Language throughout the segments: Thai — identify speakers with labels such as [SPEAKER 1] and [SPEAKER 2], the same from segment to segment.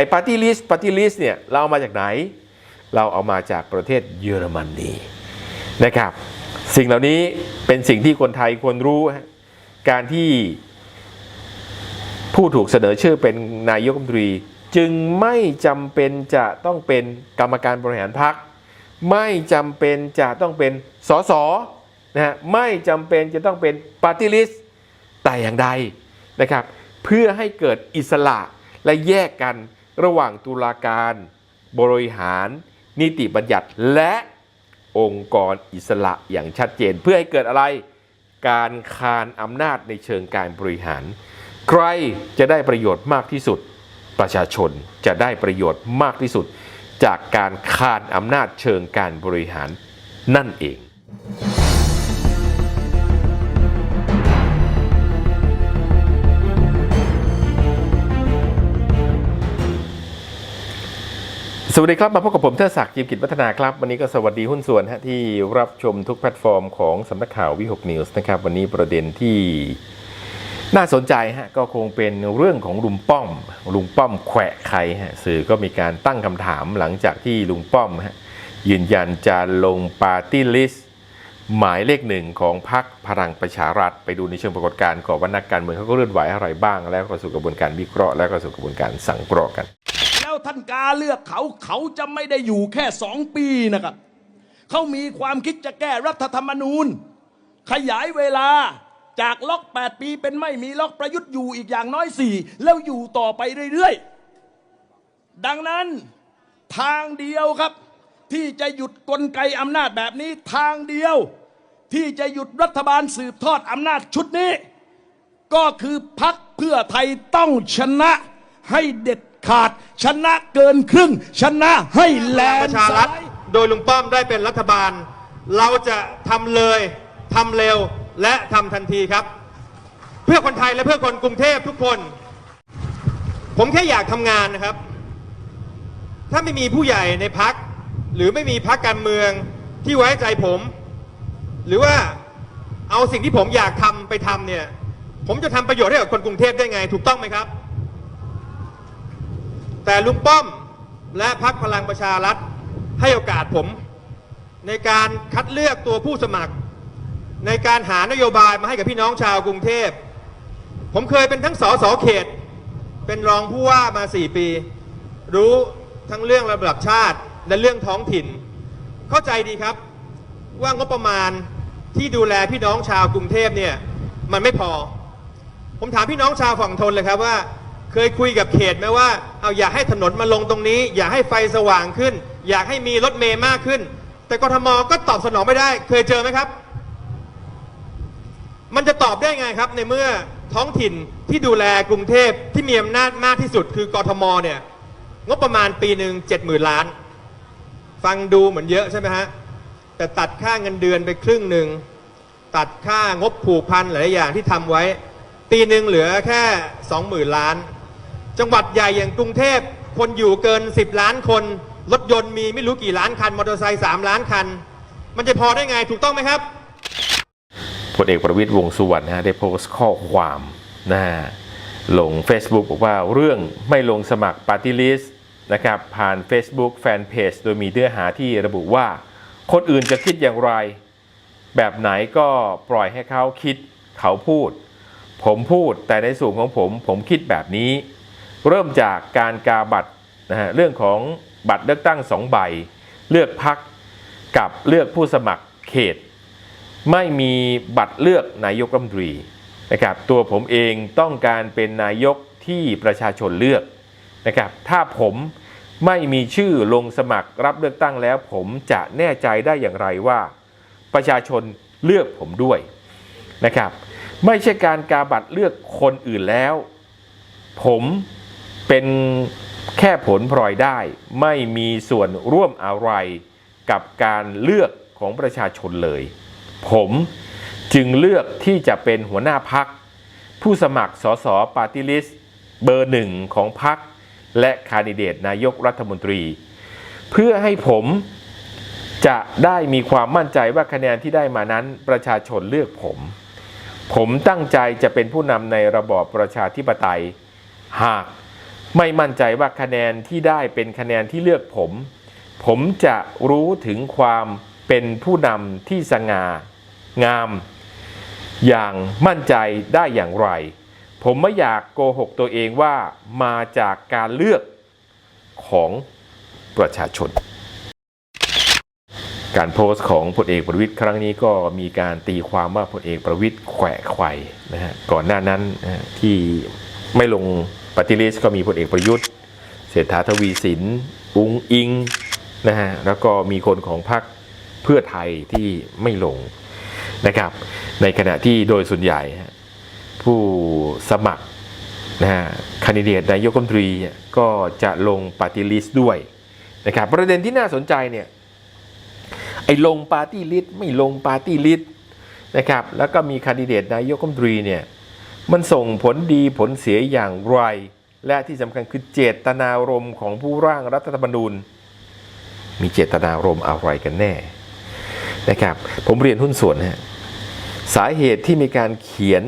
[SPEAKER 1] อ้ปาร์ตี้ลิสต์ปาร์ตี้ลิสต์เนี่ยเราเอามาจากไหน เราเอามาจากประเทศเยอรมนีนะครับ สิ่งเหล่านี้เป็นสิ่งที่คนไทยควรรู้การที่ผู้ถูกเสนอชื่อเป็นนายกรัฐมนตรี จึงไม่จำเป็นจะต้องเป็นกรรมการบริหารพรรคไม่จำเป็นจะต้องเป็นสสนะฮะไม่จำเป็นจะต้องเป็นปาร์ตี้ลิสต์แต่อย่างใดนะครับ เพื่อให้เกิดอิสระและแยกกัน ระหว่างตุลาการ บริหาร นิติบัญญัติและองค์กรอิสระอย่างชัดเจน เพื่อให้เกิดอะไร การคานอำนาจในเชิงการบริหาร ใครจะได้ประโยชน์มากที่สุด ประชาชนจะได้ประโยชน์มากที่สุด จากการคานอำนาจเชิงการบริหารนั่นเอง วัสดีครับมาพบกับผมเทดศักดิ์จิมกิจวัฒนาครับ วันนี้ก็สวัสดีหุ้นส่วนฮะที่รับชมทุกแพลตฟอร์มของสำนักข่าววิหกนิวส์นะครับ วันนี้ประเด็นที่น่าสนใจฮะก็คงเป็นเรื่องของลุงป้อม ลุงป้อมแขวะใครฮะสื่อก็มีการตั้งคำถามหลังจากที่ลุงป้อมฮะยืนยันจะลงปาร์ตี้ลิสต์หมายเลขหนึ่งของพรรคพลังประชารัฐ ไปดูในเชิงปรากฏการณ์ก่อนว่านักการเมืองเขาก็เลื่อนไหวอะไรบ้าง แล้วก็สู่กระบวนการวิเคราะห์แล้วก็สู่กระบวนการสังเคราะห์กัน
[SPEAKER 2] แล้วท่านกาเลือกเขาเขาจะไม่ได้อยู่แค่สองปีนะครับเขามีความคิดจะแก้รัฐธรรมนูญ ขยายเวลาจากล็อก 8 ปีเป็นไม่มีล็อกประยุทธ์อยู่อีกอย่างน้อยสี่แล้วอยู่ต่อไปเรื่อยๆ ดังนั้นทางเดียวครับ ที่จะหยุดกลไกอำนาจแบบนี้ทางเดียว ที่จะหยุดรัฐบาลสืบทอดอำนาจชุดนี้ ก็คือพักเพื่อไทยต้องชนะให้เด็ด ขาดชนะเกินครึ่ง ชนะให้แล
[SPEAKER 3] พลัง
[SPEAKER 2] น
[SPEAKER 3] ประ
[SPEAKER 2] ด์
[SPEAKER 3] ชา
[SPEAKER 2] ส
[SPEAKER 3] รัฐ
[SPEAKER 2] ไลด์
[SPEAKER 3] โดยลุงป้อมได้เป็นรัฐบาล เราจะทำเลยทำเร็วและทำทันทีครับ เพื่อคนไทยและเพื่อคนกรุงเทพทุกคน ผมแค่อยากทำงานนะครับ ถ้าไม่มีผู้ใหญ่ในพัก หรือไม่มีพักการเมืองที่ไว้ใจผม หรือว่าเอาสิ่งที่ผมอยากทำไปทำเนี่ย ผมจะทำประโยชน์ให้กับคนกรุงเทพได้ไง ถูกต้องไหมครับ แต่ลุงป้อมและพักพลังประชารัฐให้โอกาสผม ในการคัดเลือกตัวผู้สมัคร ในการหานโยบายมาให้กับพี่น้องชาวกรุงเทพ ผมเคยเป็นทั้งสสเขต เป็นรองผู้ว่ามา 4 ปี รู้ทั้งเรื่องระดับชาติและเรื่องท้องถิ่น เข้าใจดีครับว่างบประมาณที่ดูแลพี่น้องชาวกรุงเทพเนี่ยมันไม่พอ ผมถามพี่น้องชาวฝั่งทนเลยครับว่า เคยคุยกับเขตไหมว่า เอาอยากให้ถนนมาลงตรงนี้ อยากให้ไฟสว่างขึ้น อยากให้มีรถเมย์มากขึ้น แต่กทมก็ตอบสนองไม่ได้ เคยเจอไหมครับ มันจะตอบได้ไงครับ ในเมื่อท้องถิ่นที่ดูแลกรุงเทพที่มีอำนาจมากที่สุด คือกทมเนี่ยงบประมาณปีหนึ่งเจ็ดหมื่นล้าน ฟังดูเหมือนเยอะใช่ไหมฮะแต่ตัดค่าเงินเดือนไปครึ่งหนึ่งตัดค่างบผูกพันหลายอย่างที่ทำไว้ ปีหนึ่งเหลือแค่20,000ล้าน จังหวัดใหญ่อย่างกรุงเทพคนอยู่เกิน 10 ล้านคน รถยนต์มีไม่รู้กี่ล้านคัน มอเตอร์ไซค์3ล้านคัน มันจะพอได้ไงถูกต้องไหมครับ
[SPEAKER 1] พลเอกประวิตยวงสุวรรณนะฮะได้โพสต์ข้อความนะฮะลง Facebook บอกว่าเรื่องไม่ลงสมัครปาร์ตี้ลิสต์นะครับผ่าน Facebook Fanpage โดยมีเนื้อหาที่ระบุว่า คนอื่นจะคิดอย่างไร แบบไหนก็ปล่อยให้เขาคิดเขาพูด ผมพูดแต่ในส่วนของผมผมคิดแบบนี้ เริ่มจากการกาบัตรนะฮะเรื่องของบัตรเลือกตั้งสองใบ เลือกพักกับเลือกผู้สมัครเขต ไม่มีบัตรเลือกนายกรัฐมนตรีนะครับตัวผมเองต้องการเป็นนายกที่ประชาชนเลือกนะครับถ้าผมไม่มีชื่อลงสมัครรับเลือกตั้งแล้ว ผมจะแน่ใจได้อย่างไรว่า ประชาชนเลือกผมด้วยนะครับ ไม่ใช่การกาบัตรเลือกคนอื่นแล้ว ผม เป็นแค่ผลพลอยได้ไม่มีส่วนร่วมอะไรกับการเลือกของประชาชนเลย ผมจึงเลือกที่จะเป็นหัวหน้าพัก ผู้สมัครสสปาร์ตี้ลิสต์เบอร์หนึ่งของพักและคานดิเดตนายกรัฐมนตรี เพื่อให้ผมจะได้มีความมั่นใจว่าคะแนนที่ได้มานั้นประชาชนเลือกผม ผมตั้งใจจะเป็นผู้นำในระบอบประชาธิปไตย หาก ไม่มั่นใจว่าคะแนนที่ได้เป็นคะแนนที่เลือกผม ผมจะรู้ถึงความเป็นผู้นำที่สง่า งาม อย่างมั่นใจได้อย่างไร ผมไม่อยากโกหกตัวเองว่ามาจากการเลือกของประชาชน การโพสต์ของพลเอกประวิตยครั้งนี้ก็มีการตีความว่าพลเอกประวิตยแขวะไขว่นะฮะก่อนหน้านั้นที่ไม่ลง ปฏิริษก็มีพลเอกประยุทธ์ เศรษฐาทวีสิน อุงอิงนะฮะแล้วก็มีคนของพรรคเพื่อไทยที่ไม่ลงนะครับ ในขณะที่โดยส่วนใหญ่ ผู้สมัครนะฮะคนดิเดตนายกรัฐมนตรีก็จะลงปฏิริษด้วยนะครับประเด็นที่น่าสนใจเนี่ยไอ้ลงปาร์ตี้ลิสต์ไม่ลงปาร์ตี้ลิสต์นะครับแล้วก็มีคนดิเดตนายกรัฐมนตรีเนี่ย มันส่งผลดีผลเสียอย่างไร และที่สำคัญคือเจตนารมณ์ของผู้ร่างรัฐธรรมนูญ มีเจตนารมณ์อะไรกันแน่นะครับ ผมเรียนหุ้นส่วนนะฮะสาเหตุที่มีการเขียน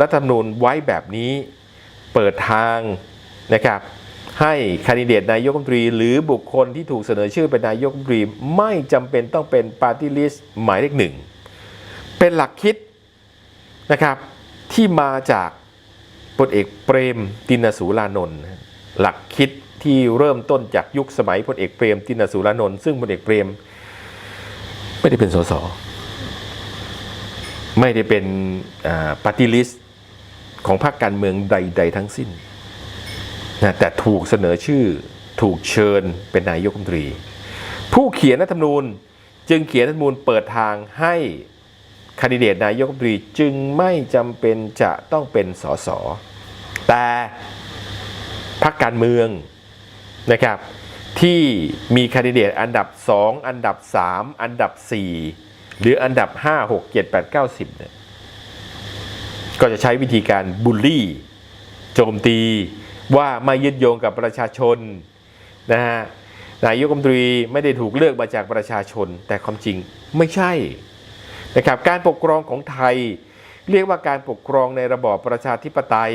[SPEAKER 1] รัฐธรรมนูญไว้แบบนี้ เปิดทางนะครับให้คนดิเดตนายกรัฐมนตรี หรือบุคคลที่ถูกเสนอชื่อเป็นนายกรัฐมนตรี ไม่จำเป็นต้องเป็นปาร์ตี้ลิสต์หมายเลขหนึ่ง เป็นหลักคิดนะครับ ที่มาจากพลเอกเปรมตินสูรานนท์หลักคิดที่เริ่มต้นจากยุคสมัยพลเอกเปรมตินสูรานนท์ซึ่งพลเอกเปรม ไม่ได้เป็นสสไม่ได้เป็นปาร์ตี้ลิสของพรรคการเมืองใด ๆ ทั้งสิ้นนะแต่ถูกเสนอชื่อถูกเชิญเป็นนายกรัฐมนตรี ผู้เขียนรัฐธรรมนูญจึงเขียนรัฐธรรมนูญเปิดทางให้ คนดิเดตนายกรัฐมนตรีจึงไม่จำเป็นจะต้องเป็นสสแต่พรรคการเมืองนะครับที่มีคนดิเดตอันดับ 2 อันดับ 3 อันดับ 4 หรืออันดับ 5 6 7 8 9 10เนี่ยก็จะใช้วิธีการบูลลี่ โจมตีว่าไม่ยึดโยงกับประชาชนนะฮะนายกรัฐมนตรีไม่ได้ถูกเลือกมาจากประชาชน แต่ความจริงไม่ใช่ นะครับการปกครองของไทย เรียกว่าการปกครองในระบอบประชาธิปไตย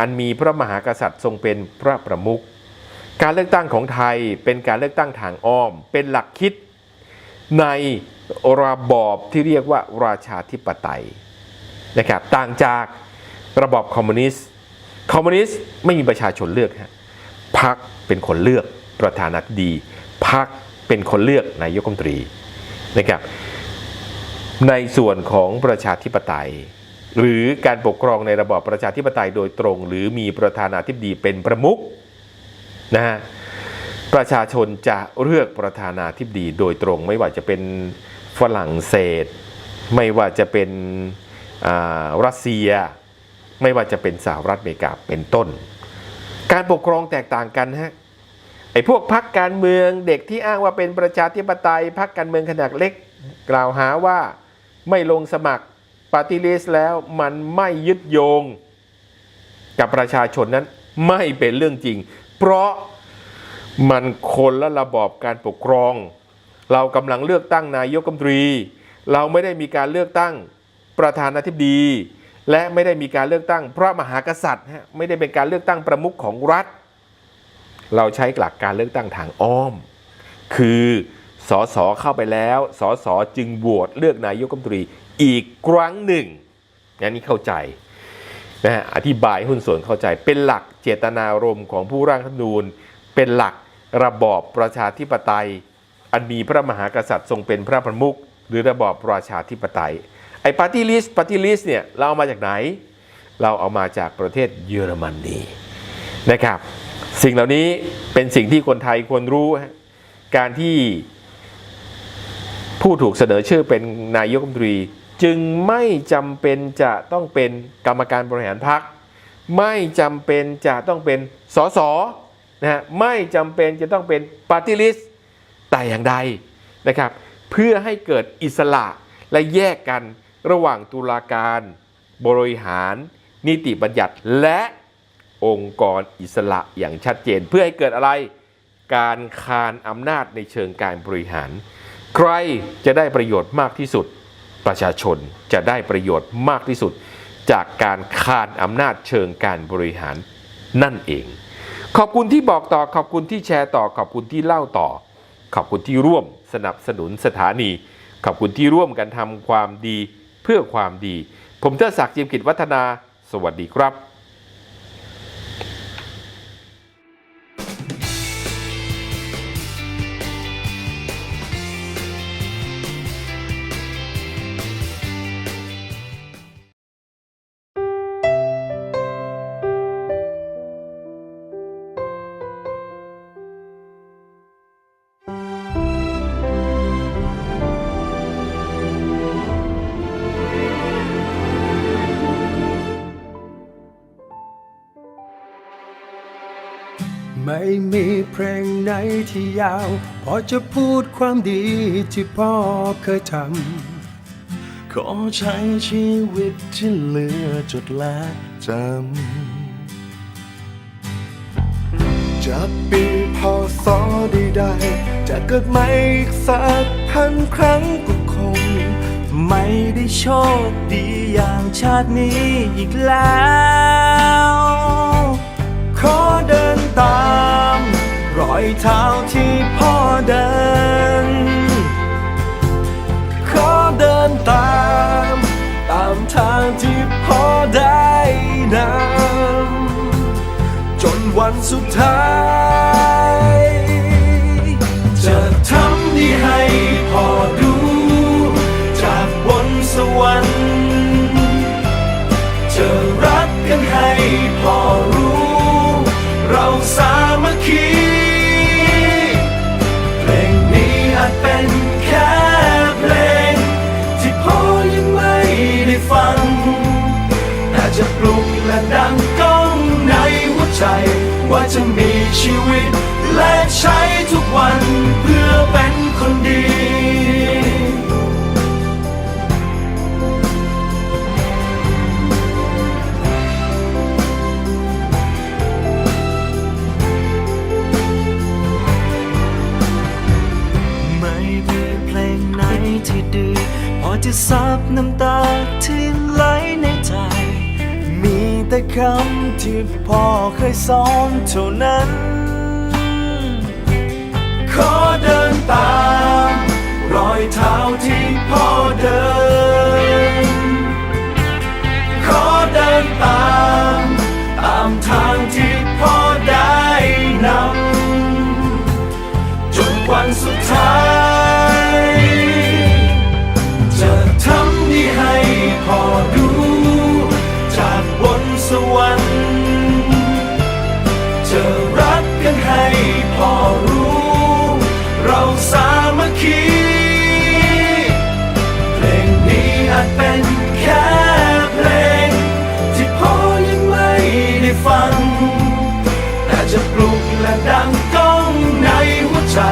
[SPEAKER 1] อันมีพระมหากษัตริย์ทรงเป็นพระประมุขการเลือกตั้งของไทยเป็นการเลือกตั้งทางอ้อม เป็นหลักคิดในระบอบที่เรียกว่าราชาธิปไตยนะครับต่างจากระบอบคอมมิวนิสต์คอมมิวนิสต์ไม่มีประชาชนเลือกฮะพรรคเป็นคนเลือกประธานาธิบดีพรรคเป็นคนเลือกนายกรัฐมนตรีนะครับ ในส่วนของประชาธิปไตย หรือการปกครองในระบอบประชาธิปไตยโดยตรง หรือมีประธานาธิบดีเป็นประมุขนะฮะประชาชนจะเลือกประธานาธิบดีโดยตรง ไม่ว่าจะเป็นฝรั่งเศส ไม่ว่าจะเป็นอ่ารัสเซีย ไม่ว่าจะเป็นสหรัฐอเมริกาเป็นต้น การปกครองแตกต่างกันฮะไอ้พวกพักการเมืองเด็กที่อ้างว่าเป็นประชาธิปไตยพักการเมืองขนาดเล็ก กล่าวหาว่า ไม่ลงสมัครปาร์ตี้ลิสต์แล้วมันไม่ยึดโยง กับประชาชนนั้นไม่เป็นเรื่องจริง เพราะมันคนละระบอบการปกครอง เรากำลังเลือกตั้งนายกรัฐมนตรี เราไม่ได้มีการเลือกตั้งประธานาธิบดี และไม่ได้มีการเลือกตั้งพระมหากษัตริย์ไม่ได้เป็นการเลือกตั้งประมุขของรัฐ เราใช้หลักการเลือกตั้งทางอ้อม คือ สสเข้าไปแล้วสสจึงโหวตเลือกนายกรัฐมนตรีอีกครั้งหนึ่งอันนี้เข้าใจนะฮะอธิบายหุ้นส่วนเข้าใจเป็นหลักเจตนารมณ์ของผู้ร่างรัฐธรรมนูญ เป็นหลักระบอบประชาธิปไตย อันมีพระมหากษัตริย์ทรงเป็นพระประมุขหรือระบอบประชาธิปไตยไอ้ปาร์ตี้ลิสต์ปาร์ตี้ลิสต์เนี่ยเราเอามาจากไหน เราเอามาจากประเทศเยอรมนีนะครับ สิ่งเหล่านี้เป็นสิ่งที่คนไทยควรรู้ การที่ ผู้ถูกเสนอชื่อเป็นนายกรัฐมนตรี จึงไม่จำเป็นจะต้องเป็นกรรมการบริหารพรรคไม่จำเป็นจะต้องเป็นสสนะฮะไม่จำเป็นจะต้องเป็นปาร์ตี้ลิสต์แต่อย่างใดนะครับ เพื่อให้เกิดอิสระและแยกกันระหว่างตุลาการ บริหาร นิติบัญญัติและองค์กรอิสระอย่างชัดเจน เพื่อให้เกิดอะไรการคานอำนาจในเชิงการบริหาร ใครจะได้ประโยชน์มากที่สุด ประชาชนจะได้ประโยชน์มากที่สุด จากการคานอำนาจเชิงการบริหารนั่นเอง ขอบคุณที่บอกต่อขอบคุณที่แชร์ต่อ ขอบคุณที่เล่าต่อ ขอบคุณที่ร่วมสนับสนุนสถานี ขอบคุณที่ร่วมกันทำความดีเพื่อความดี ผมเทดศักดิ์จิมกิจวัฒนา สวัสดีครับ
[SPEAKER 4] ไม่มีเพลงไหนที่ยาว พอจะพูดความดีที่พ่อเคยทำ ขอใช้ชีวิตที่เหลือจดและจำ จะปีพอสอดีได้จะเกิดใหม่อีกสักพันครั้งก็คง
[SPEAKER 5] ไม่ได้โชคดีอย่างชาตินี้อีกแล้ว
[SPEAKER 4] ขอเดินตาม รอยเท้าที่พ่อเดิน ขอเดินตาม ตามทางที่พ่อได้นำจนวันสุดท้าย ชีวิต และใช้ทุกวันเพื่อเป็นคนดี
[SPEAKER 5] ไม่มีเพลงไหนที่ดี พอจะซับน้ำตาที่ไหลในใจ มีแต่คำ ที่พ่อเคยสอนเท่านั้น
[SPEAKER 4] ขอเดินตาม รอยเท้าที่พ่อเดิน ใจ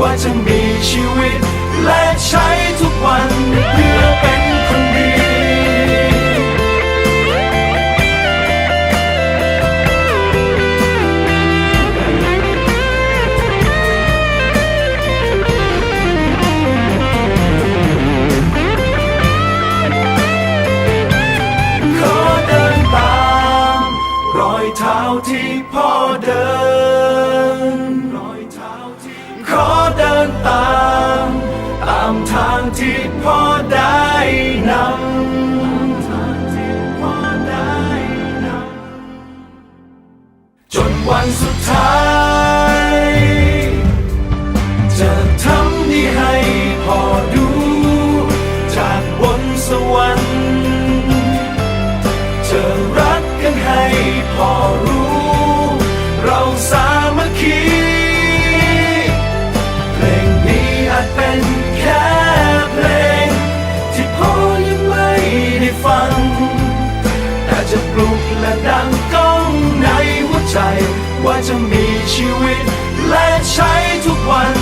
[SPEAKER 4] ว่าจะมีชีวิต และใช้ทุกวันเพื่อเป็นคนดีขอเดินตามรอยเท้าที่พ่อเดิน นตาม ตามทางที่พ่อได้นำทางที่พ่อได้นำจนวันสุดท้าย จะมีชีวิต และใช้ทุกวัน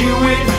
[SPEAKER 4] you in